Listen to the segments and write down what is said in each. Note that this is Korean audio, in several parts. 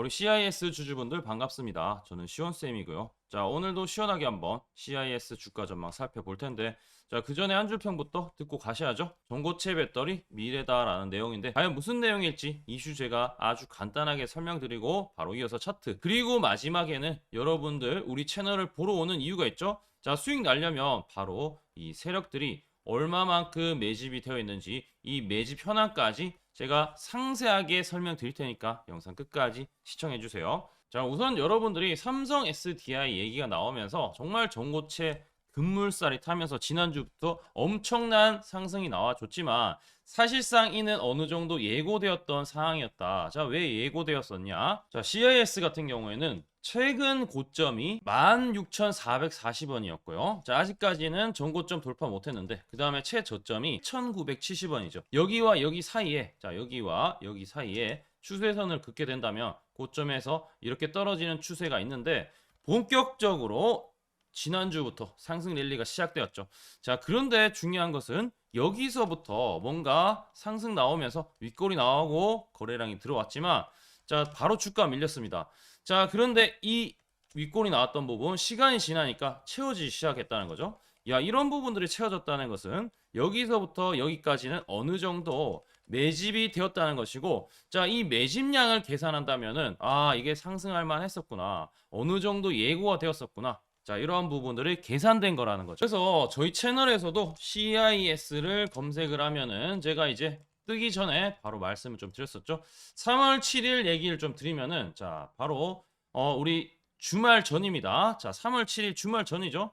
우리 CIS 주주분들 반갑습니다. 저는 시원쌤이고요. 자, 오늘도 시원하게 한번 CIS 주가 전망 살펴볼 텐데, 자, 그 전에 한 줄 평부터 듣고 가셔야죠. 전고체 배터리 미래다라는 내용인데, 과연 무슨 내용일지 이슈 제가 아주 간단하게 설명드리고, 바로 이어서 차트. 그리고 마지막에는 여러분들 우리 채널을 보러 오는 이유가 있죠? 자, 수익 날려면 바로 이 세력들이 얼마만큼 매집이 되어 있는지 이 매집 현황까지 제가 상세하게 설명드릴 테니까 영상 끝까지 시청해 주세요. 자, 우선 여러분들이 삼성 SDI 얘기가 나오면서 정말 전고체 급물살이 타면서 지난주부터 엄청난 상승이 나와줬지만 사실상 이는 어느 정도 예고되었던 상황이었다. 자, 왜 예고되었었냐? 자, CIS 같은 경우에는 최근 고점이 16,440원이었고요. 자, 아직까지는 전고점 돌파 못했는데, 그 다음에 최저점이 1,970원이죠. 여기와 여기 사이에, 자, 여기와 여기 사이에 추세선을 긋게 된다면 고점에서 이렇게 떨어지는 추세가 있는데, 본격적으로 지난주부터 상승 랠리가 시작되었죠. 자, 그런데 중요한 것은 여기서부터 뭔가 상승 나오면서 윗골이 나오고 거래량이 들어왔지만, 자, 바로 주가 밀렸습니다. 자, 그런데 이 윗골이 나왔던 부분 시간이 지나니까 채워지기 시작했다는 거죠. 야, 이런 부분들이 채워졌다는 것은 여기서부터 여기까지는 어느 정도 매집이 되었다는 것이고, 자, 이 매집량을 계산한다면은, 아, 이게 상승할 만 했었구나. 어느 정도 예고가 되었었구나. 자, 이러한 부분들이 계산된 거라는 거죠. 그래서 저희 채널에서도 CIS를 검색을 하면은 제가 이제 뜨기 전에 바로 말씀을 좀 드렸었죠. 3월 7일 얘기를 좀 드리면은 자, 바로 어, 우리 주말 전입니다. 자, 3월 7일 주말 전이죠.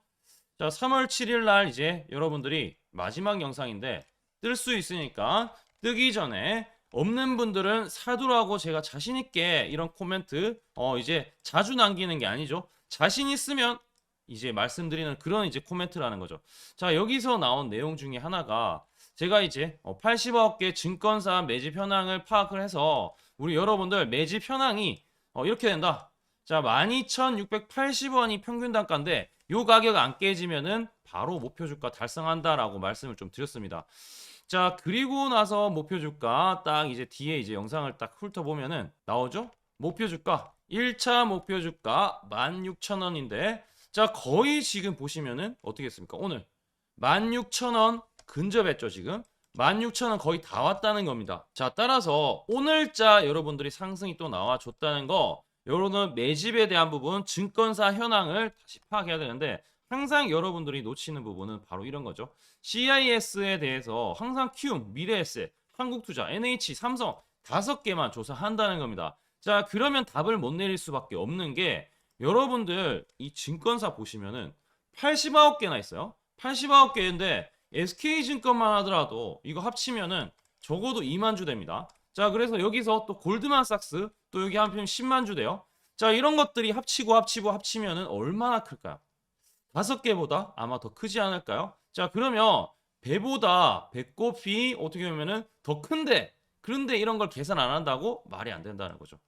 자, 3월 7일 날 이제 여러분들이 마지막 영상인데 뜰 수 있으니까 뜨기 전에 없는 분들은 사두라고 제가 자신 있게 이런 코멘트 어 이제 자주 남기는 게 아니죠. 자신 있으면 이제 말씀드리는 그런 이제 코멘트라는 거죠. 자, 여기서 나온 내용 중에 하나가 제가 이제 80억 개 증권사 매집 현황을 파악을 해서 우리 여러분들 매집 현황이 어, 이렇게 된다. 자, 12,680원이 평균 단가인데 요 가격 안 깨지면은 바로 목표 주가 달성한다라고 말씀을 좀 드렸습니다. 자, 그리고 나서 목표 주가 딱 이제 뒤에 이제 영상을 딱 훑어보면은 나오죠? 목표 주가 1차 목표 주가 16,000원인데 자, 거의 지금 보시면은 어떻게 했습니까? 오늘 16,000원 근접했죠, 지금. 16,000원 거의 다 왔다는 겁니다. 자, 따라서 오늘자 여러분들이 상승이 또 나와줬다는 거, 여러분은 매집에 대한 부분, 증권사 현황을 다시 파악해야 되는데, 항상 여러분들이 놓치는 부분은 바로 이런 거죠. CIS에 대해서 항상 키움, 미래에셋, 한국투자, NH, 삼성 다섯 개만 조사한다는 겁니다. 자, 그러면 답을 못 내릴 수밖에 없는 게 여러분들 이 증권사 보시면은 89개나 있어요. 89개인데 SK증권만 하더라도 이거 합치면은 적어도 2만 주 됩니다. 자, 그래서 여기서 또 골드만삭스 또 여기 한편 10만 주 돼요. 자, 이런 것들이 합치고 합치고 합치면은 얼마나 클까요? 다섯 개보다 아마 더 크지 않을까요? 자, 그러면 배보다 배꼽이 어떻게 보면은 더 큰데 그런데 이런 걸 계산 안 한다고 말이 안 된다는 거죠.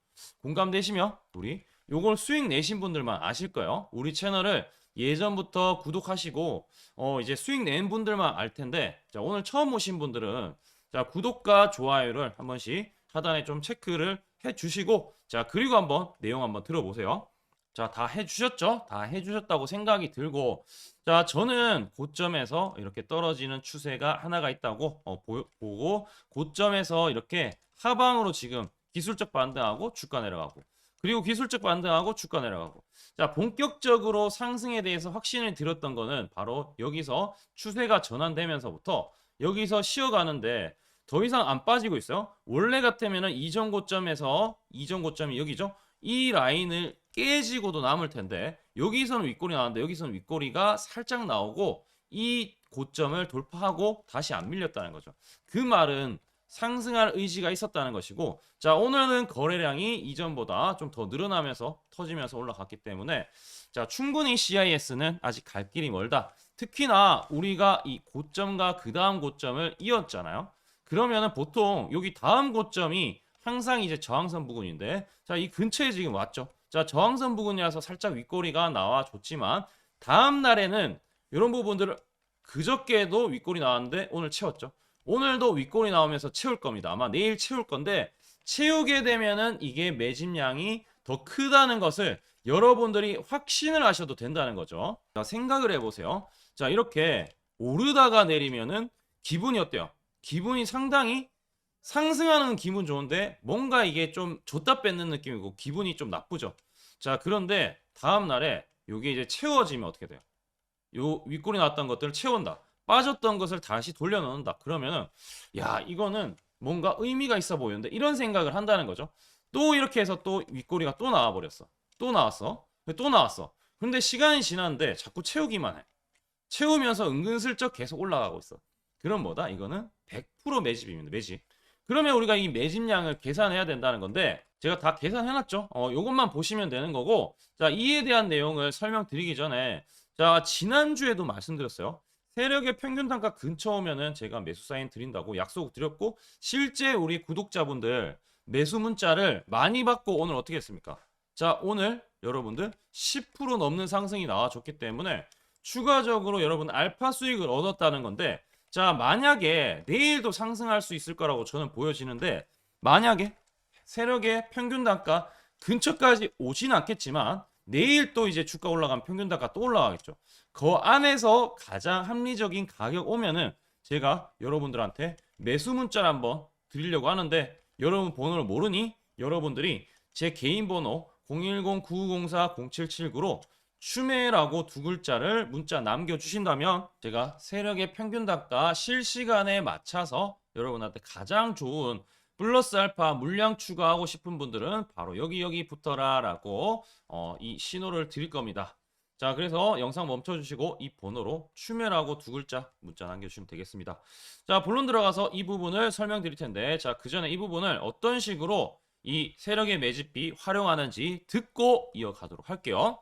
공감되시면 우리 요걸 수익 내신 분들만 아실 거예요. 우리 채널을 예전부터 구독하시고 어 이제 수익 낸 분들만 알 텐데 자 오늘 처음 오신 분들은 자 구독과 좋아요를 한 번씩 하단에 좀 체크를 해 주시고 자 그리고 한번 내용 한번 들어보세요. 자 다 해 주셨죠? 다 해 주셨다고 생각이 들고 자 저는 고점에서 이렇게 떨어지는 추세가 하나가 있다고 어, 보, 보고 고점에서 이렇게 하방으로 지금 기술적 반등하고 주가 내려가고 그리고 기술적 반등하고 주가 내려가고. 자, 본격적으로 상승에 대해서 확신을 들었던 거는 바로 여기서 추세가 전환되면서부터 여기서 쉬어가는데 더 이상 안 빠지고 있어요. 원래 같으면은 이전 고점에서 이전 고점이 여기죠. 이 라인을 깨지고도 남을 텐데 여기서는 윗골이 나왔는데 여기서는 윗골이가 살짝 나오고 이 고점을 돌파하고 다시 안 밀렸다는 거죠. 그 말은 상승할 의지가 있었다는 것이고 자 오늘은 거래량이 이전보다 좀 더 늘어나면서 터지면서 올라갔기 때문에 자 충분히 CIS는 아직 갈 길이 멀다. 특히나 우리가 이 고점과 그 다음 고점을 이었잖아요. 그러면은 보통 여기 다음 고점이 항상 이제 저항선 부근인데 자 이 근처에 지금 왔죠. 자 저항선 부근이라서 살짝 윗꼬리가 나와줬지만 다음 날에는 이런 부분들을 그저께도 윗골이 나왔는데 오늘 채웠죠. 오늘도 윗골이 나오면서 채울 겁니다. 아마 내일 채울 건데 채우게 되면은 이게 매집량이 더 크다는 것을 여러분들이 확신을 하셔도 된다는 거죠. 자, 생각을 해보세요. 자, 이렇게 오르다가 내리면은 기분이 어때요? 기분이 상당히 상승하는 기분 좋은데 뭔가 이게 좀 줬다 뺏는 느낌이고 기분이 좀 나쁘죠. 자, 그런데 다음 날에 요게 이제 채워지면 어떻게 돼요? 요 윗골이 나왔던 것들을 채운다. 빠졌던 것을 다시 돌려놓는다. 그러면은 야, 이거는 뭔가 의미가 있어 보이는데 이런 생각을 한다는 거죠. 또 이렇게 해서 또 윗골이가 또 나와 버렸어. 또 나왔어. 또 나왔어. 근데 시간이 지났는데 자꾸 채우기만 해. 채우면서 은근슬쩍 계속 올라가고 있어. 그럼 뭐다? 이거는 100% 매집입니다. 매집. 그러면 우리가 이 매집량을 계산해야 된다는 건데 제가 다 계산해놨죠. 어, 요것만 보시면 되는 거고 자 이에 대한 내용을 설명드리기 전에 자 지난주에도 말씀드렸어요. 세력의 평균 단가 근처 오면은 제가 매수 사인 드린다고 약속 드렸고 실제 우리 구독자분들 매수 문자를 많이 받고 오늘 어떻게 했습니까? 자 오늘 여러분들 10% 넘는 상승이 나와줬기 때문에 추가적으로 여러분 알파 수익을 얻었다는 건데 자 만약에 내일도 상승할 수 있을 거라고 저는 보여지는데 만약에 세력의 평균 단가 근처까지 오진 않겠지만 내일 또 이제 주가 올라가면 평균 단가 또 올라가겠죠. 그 안에서 가장 합리적인 가격 오면은 제가 여러분들한테 매수 문자를 한번 드리려고 하는데 여러분 번호를 모르니 여러분들이 제 개인 번호 010-9904-0779로 추매라고 두 글자를 문자 남겨주신다면 제가 세력의 평균 단가 실시간에 맞춰서 여러분한테 가장 좋은 플러스 알파 물량 추가하고 싶은 분들은 바로 여기 여기 붙어라 라고 어, 이 신호를 드릴 겁니다. 자 그래서 영상 멈춰주시고 이 번호로 추매라고 두 글자 문자 남겨주시면 되겠습니다. 자 본론 들어가서 이 부분을 설명드릴 텐데 자 그 전에 이 부분을 어떤 식으로 이 세력의 매집비 활용하는지 듣고 이어가도록 할게요.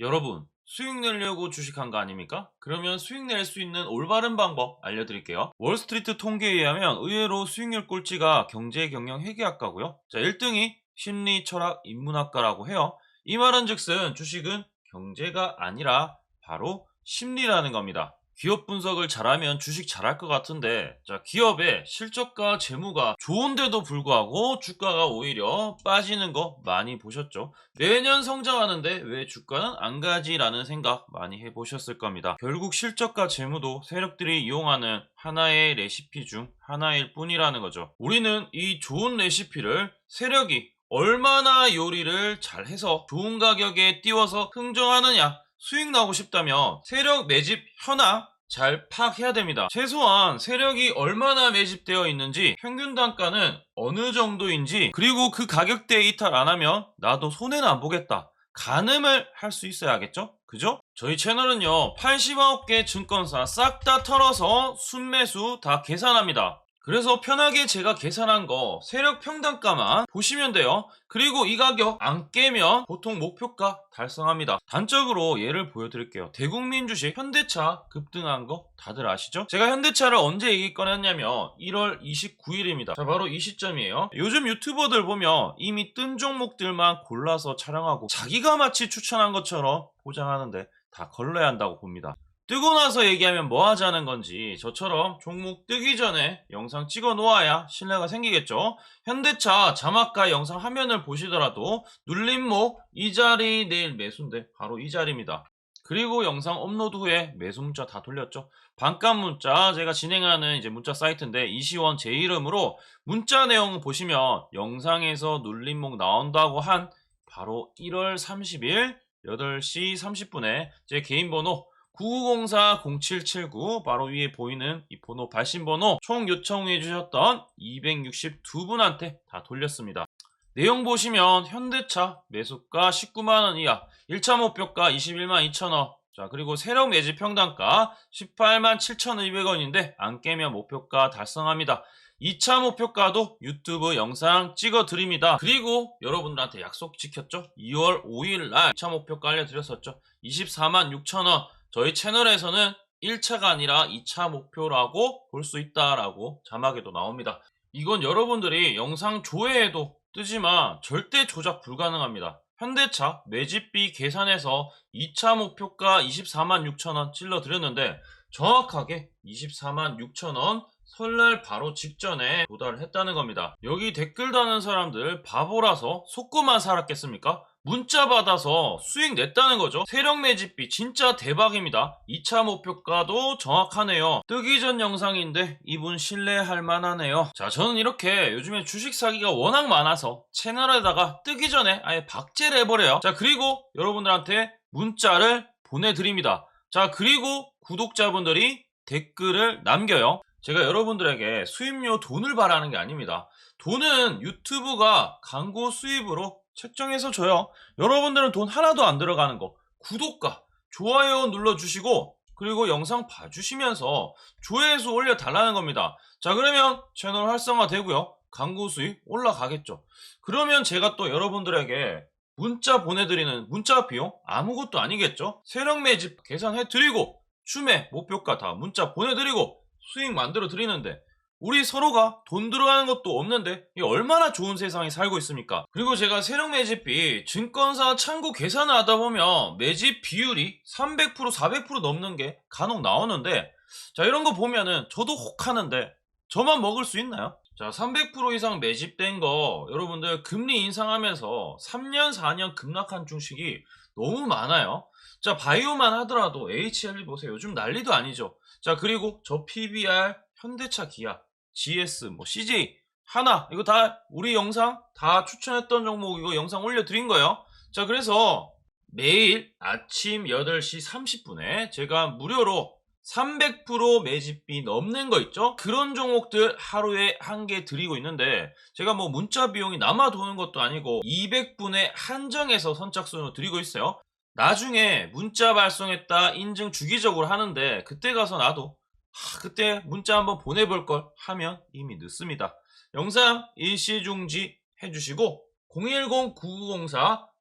여러분 수익 내려고 주식한 거 아닙니까? 그러면 수익 낼 수 있는 올바른 방법 알려드릴게요. 월스트리트 통계에 의하면 의외로 수익률 꼴찌가 경제 경영 회계학과고요. 자 1등이 심리 철학 인문학과라고 해요. 이 말은 즉슨 주식은 경제가 아니라 바로 심리라는 겁니다. 기업 분석을 잘하면 주식 잘할 것 같은데 자 기업의 실적과 재무가 좋은데도 불구하고 주가가 오히려 빠지는 거 많이 보셨죠? 매년 성장하는데 왜 주가는 안 가지라는 생각 많이 해보셨을 겁니다. 결국 실적과 재무도 세력들이 이용하는 하나의 레시피 중 하나일 뿐이라는 거죠. 우리는 이 좋은 레시피를 세력이 얼마나 요리를 잘해서 좋은 가격에 띄워서 흥정하느냐 수익 나고 싶다면 세력 매집 현황 잘 파악해야 됩니다. 최소한 세력이 얼마나 매집되어 있는지 평균 단가는 어느 정도인지 그리고 그 가격대에 이탈 안 하면 나도 손해는 안 보겠다. 가늠을 할 수 있어야겠죠? 그죠? 저희 채널은요 89개 증권사 싹 다 털어서 순매수 다 계산합니다. 그래서 편하게 제가 계산한 거 세력 평단가만 보시면 돼요. 그리고 이 가격 안 깨면 보통 목표가 달성합니다. 단적으로 예를 보여드릴게요. 대국민 주식 현대차 급등한 거 다들 아시죠? 제가 현대차를 언제 얘기 꺼냈냐면 1월 29일입니다. 자 바로 이 시점이에요. 요즘 유튜버들 보면 이미 뜬 종목들만 골라서 촬영하고 자기가 마치 추천한 것처럼 포장하는데 다 걸러야 한다고 봅니다. 뜨고 나서 얘기하면 뭐 하자는 건지 저처럼 종목 뜨기 전에 영상 찍어 놓아야 신뢰가 생기겠죠. 현대차 자막과 영상 화면을 보시더라도 눌림목 이 자리 내일 매수인데 바로 이 자리입니다. 그리고 영상 업로드 후에 매수 문자 다 돌렸죠. 반값 문자 제가 진행하는 이제 문자 사이트인데 이시원 제 이름으로 문자 내용 보시면 영상에서 눌림목 나온다고 한 바로 1월 30일 8시 30분에 제 개인 번호 9904-0779 바로 위에 보이는 이 번호 발신번호 총 요청해 주셨던 262분한테 다 돌렸습니다. 내용 보시면 현대차 매수가 19만원 이하 1차 목표가 21만 2천원 자 그리고 세력 매집 평단가 18만 7,200원인데 안 깨면 목표가 달성합니다. 2차 목표가도 유튜브 영상 찍어 드립니다. 그리고 여러분들한테 약속 지켰죠? 2월 5일 날 2차 목표가 알려드렸었죠? 24만 6천원 저희 채널에서는 1차가 아니라 2차 목표라고 볼 수 있다라고 자막에도 나옵니다. 이건 여러분들이 영상 조회해도 뜨지만 절대 조작 불가능합니다. 현대차 매집비 계산해서 2차 목표가 24만 6천원 찔러 드렸는데 정확하게 24만 6천원 설날 바로 직전에 도달을 했다는 겁니다. 여기 댓글 다는 사람들 바보라서 속고만 살았겠습니까? 문자 받아서 수익 냈다는 거죠. 세력 매집비 진짜 대박입니다. 2차 목표가도 정확하네요. 뜨기 전 영상인데 이분 신뢰할 만하네요. 자, 저는 이렇게 요즘에 주식 사기가 워낙 많아서 채널에다가 뜨기 전에 아예 박제를 해버려요. 자, 그리고 여러분들한테 문자를 보내드립니다. 자, 그리고 구독자분들이 댓글을 남겨요. 제가 여러분들에게 수입료 돈을 바라는 게 아닙니다. 돈은 유튜브가 광고 수입으로 책정해서 줘요. 여러분들은 돈 하나도 안 들어가는 거. 구독과 좋아요 눌러주시고, 그리고 영상 봐주시면서 조회수 올려달라는 겁니다. 자, 그러면 채널 활성화 되고요. 광고 수익 올라가겠죠. 그러면 제가 또 여러분들에게 문자 보내드리는 문자 비용 아무것도 아니겠죠? 세력 매집 계산해드리고, 춤의 목표가 다 문자 보내드리고, 수익 만들어 드리는데, 우리 서로가 돈 들어가는 것도 없는데 얼마나 좋은 세상에 살고 있습니까? 그리고 제가 세력 매집비 증권사 창구 계산을 하다 보면 매집 비율이 300% 400% 넘는 게 간혹 나오는데 자 이런 거 보면은 저도 혹하는데 저만 먹을 수 있나요? 자 300% 이상 매집된 거 여러분들 금리 인상하면서 3년 4년 급락한 주식이 너무 많아요. 자 바이오만 하더라도 HL 보세요. 요즘 난리도 아니죠. 자 그리고 저 PBR 현대차 기아 GS 뭐 CJ 하나 이거 다 우리 영상 다 추천했던 종목 이거 영상 올려드린 거예요. 자 그래서 매일 아침 8시 30분에 제가 무료로 300% 매집비 넘는 거 있죠? 그런 종목들 하루에 한 개 드리고 있는데 제가 뭐 문자 비용이 남아 도는 것도 아니고 200분에 한정해서 선착순으로 드리고 있어요. 나중에 문자 발송했다 인증 주기적으로 하는데 그때 가서 나도 하, 그때 문자 한번 보내볼 걸 하면 이미 늦습니다. 영상 일시중지 해주시고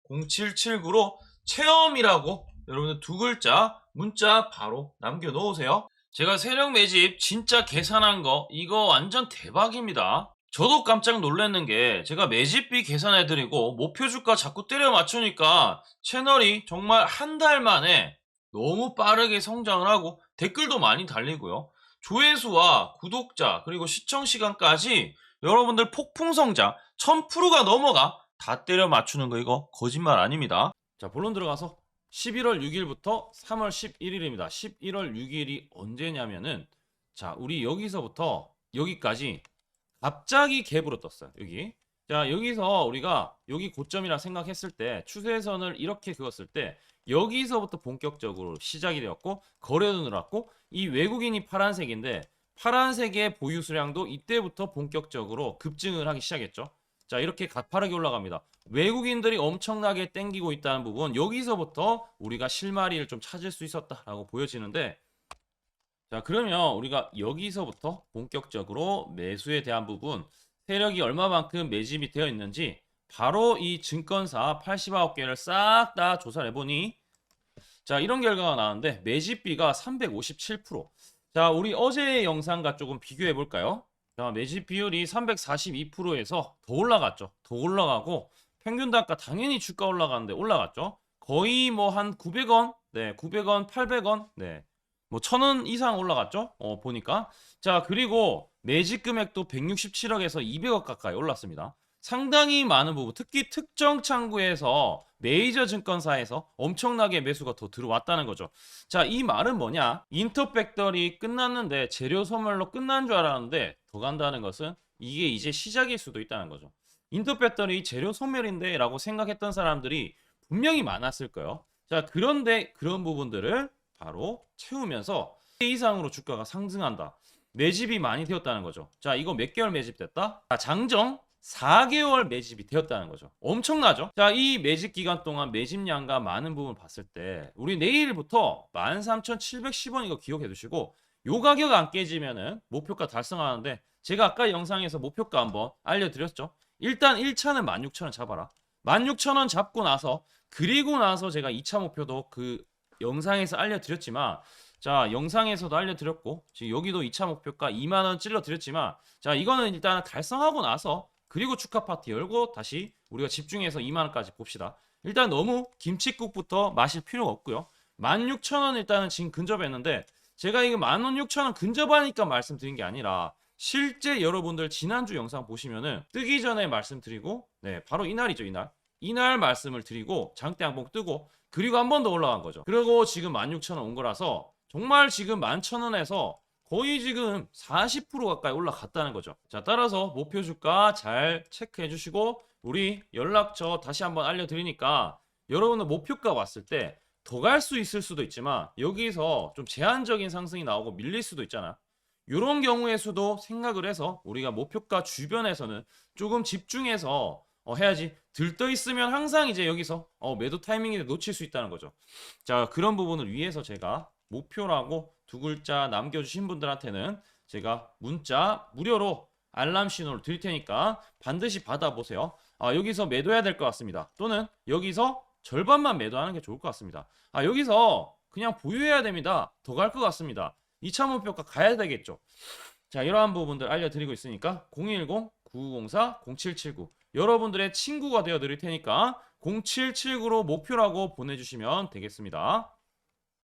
010-9904-0779로 체험이라고 여러분들 두 글자 문자 바로 남겨놓으세요. 제가 세력 매집 진짜 계산한 거 이거 완전 대박입니다. 저도 깜짝 놀랐는 게 제가 매집비 계산해드리고 목표 주가 자꾸 때려 맞추니까 채널이 정말 한 달 만에 너무 빠르게 성장을 하고 댓글도 많이 달리고요. 조회수와 구독자 그리고 시청 시간까지 여러분들 폭풍 성장 1000%가 넘어가 다 때려 맞추는 거 이거 거짓말 아닙니다. 자 본론 들어가서 11월 6일부터 3월 11일입니다. 11월 6일이 언제냐면은 자 우리 여기서부터 여기까지 갑자기 갭으로 떴어요. 여기 자 여기서 우리가 여기 고점이라 생각했을 때 추세선을 이렇게 그었을 때 여기서부터 본격적으로 시작이 되었고 거래도 늘었고 이 외국인이 파란색인데 파란색의 보유 수량도 이때부터 본격적으로 급증을 하기 시작했죠. 자 이렇게 가파르게 올라갑니다. 외국인들이 엄청나게 땡기고 있다는 부분 여기서부터 우리가 실마리를 좀 찾을 수 있었다라고 보여지는데 자 그러면 우리가 여기서부터 본격적으로 매수에 대한 부분 세력이 얼마만큼 매집이 되어 있는지 바로 이 증권사 89개를 싹 다 조사를 해보니 자 이런 결과가 나왔는데 매집비가 357%. 자 우리 어제의 영상과 조금 비교해 볼까요? 자 매집 비율이 342%에서 더 올라갔죠. 더 올라가고 평균 단가 당연히 주가 올라가는데 올라갔죠. 거의 뭐 한 900원, 네 900원, 800원, 네. 뭐 1000원 이상 올라갔죠? 어, 보니까. 자, 그리고 매집 금액도 167억에서 200억 가까이 올랐습니다. 상당히 많은 부분, 특히 특정 창구에서 메이저 증권사에서 엄청나게 매수가 더 들어왔다는 거죠. 자, 이 말은 뭐냐? 인터팩터리 끝났는데 재료 소멸로 끝난 줄 알았는데 더 간다는 것은 이게 이제 시작일 수도 있다는 거죠. 인터팩터리 재료 소멸인데 라고 생각했던 사람들이 분명히 많았을 거예요. 자, 그런데 그런 부분들을 바로 채우면서 이상으로 주가가 상승한다. 매집이 많이 되었다는 거죠. 자, 이거 몇 개월 매집됐다? 자, 장정 4개월 매집이 되었다는 거죠. 엄청나죠? 자, 이 매집 기간 동안 매집량과 많은 부분을 봤을 때 우리 내일부터 13,710원 이거 기억해 두시고 요 가격 안 깨지면은 목표가 달성하는데 제가 아까 영상에서 목표가 한번 알려드렸죠. 일단 1차는 16,000원 잡아라. 16,000원 잡고 나서 그리고 나서 제가 2차 목표도 그 영상에서 알려드렸지만 자 영상에서도 알려드렸고 지금 여기도 2차 목표가 2만원 찔러드렸지만 자 이거는 일단 달성하고 나서 그리고 축하 파티 열고 다시 우리가 집중해서 2만 원까지 봅시다. 일단 너무 김치국부터 마실 필요가 없고요. 16,000원 일단은 지금 근접했는데 제가 이거 16,000원 근접하니까 말씀드린 게 아니라 실제 여러분들 지난주 영상 보시면은 뜨기 전에 말씀드리고 네 바로 이날이죠 이날. 이날 말씀을 드리고 장대 양봉 뜨고 그리고 한 번 더 올라간 거죠. 그리고 지금 16,000원 온 거라서 정말 지금 11,000원에서 거의 지금 40% 가까이 올라갔다는 거죠 자 따라서 목표 주가 잘 체크해 주시고 우리 연락처 다시 한번 알려드리니까 여러분들 목표가 왔을 때 더 갈 수 있을 수도 있지만 여기서 좀 제한적인 상승이 나오고 밀릴 수도 있잖아. 이런 경우에서도 생각을 해서 우리가 목표가 주변에서는 조금 집중해서 어, 해야지 들떠 있으면 항상 이제 여기서 어, 매도 타이밍에 놓칠 수 있다는 거죠. 자 그런 부분을 위해서 제가 목표라고 두 글자 남겨주신 분들한테는 제가 문자 무료로 알람 신호를 드릴 테니까 반드시 받아보세요. 아, 여기서 매도해야 될 것 같습니다. 또는 여기서 절반만 매도하는 게 좋을 것 같습니다. 아, 여기서 그냥 보유해야 됩니다. 더 갈 것 같습니다. 2차 목표가 가야 되겠죠. 자, 이러한 부분들 알려드리고 있으니까 010-9904-0779 여러분들의 친구가 되어 드릴 테니까 0779로 목표라고 보내주시면 되겠습니다.